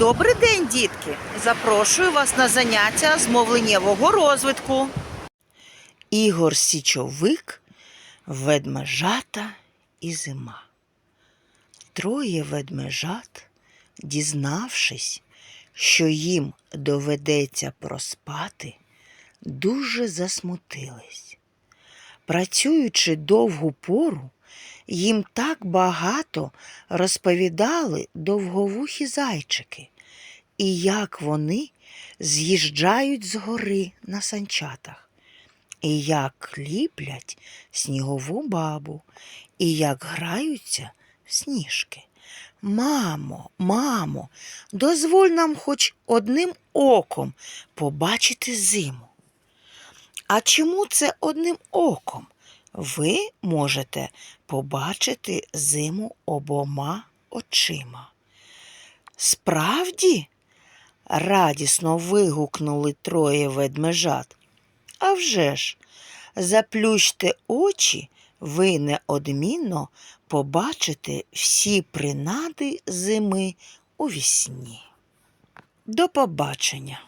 Добрий день, дітки! Запрошую вас на заняття з мовленнєвого розвитку. Ігор Січовик, ведмежата і зима. Троє ведмежат, дізнавшись, що їм доведеться проспати, дуже засмутились. Працюючи довгу пору, їм так багато розповідали довговухі зайчики, і як вони з'їжджають з гори на санчатах, і як ліплять снігову бабу, і як граються в сніжки. Мамо, мамо, дозволь нам хоч одним оком побачити зиму. А чому це одним оком? Ви можете побачити зиму обома очима. Справді? радісно вигукнули троє ведмежат. А вже ж, заплющте очі, ви неодмінно побачите всі принади зими у вісні. До побачення!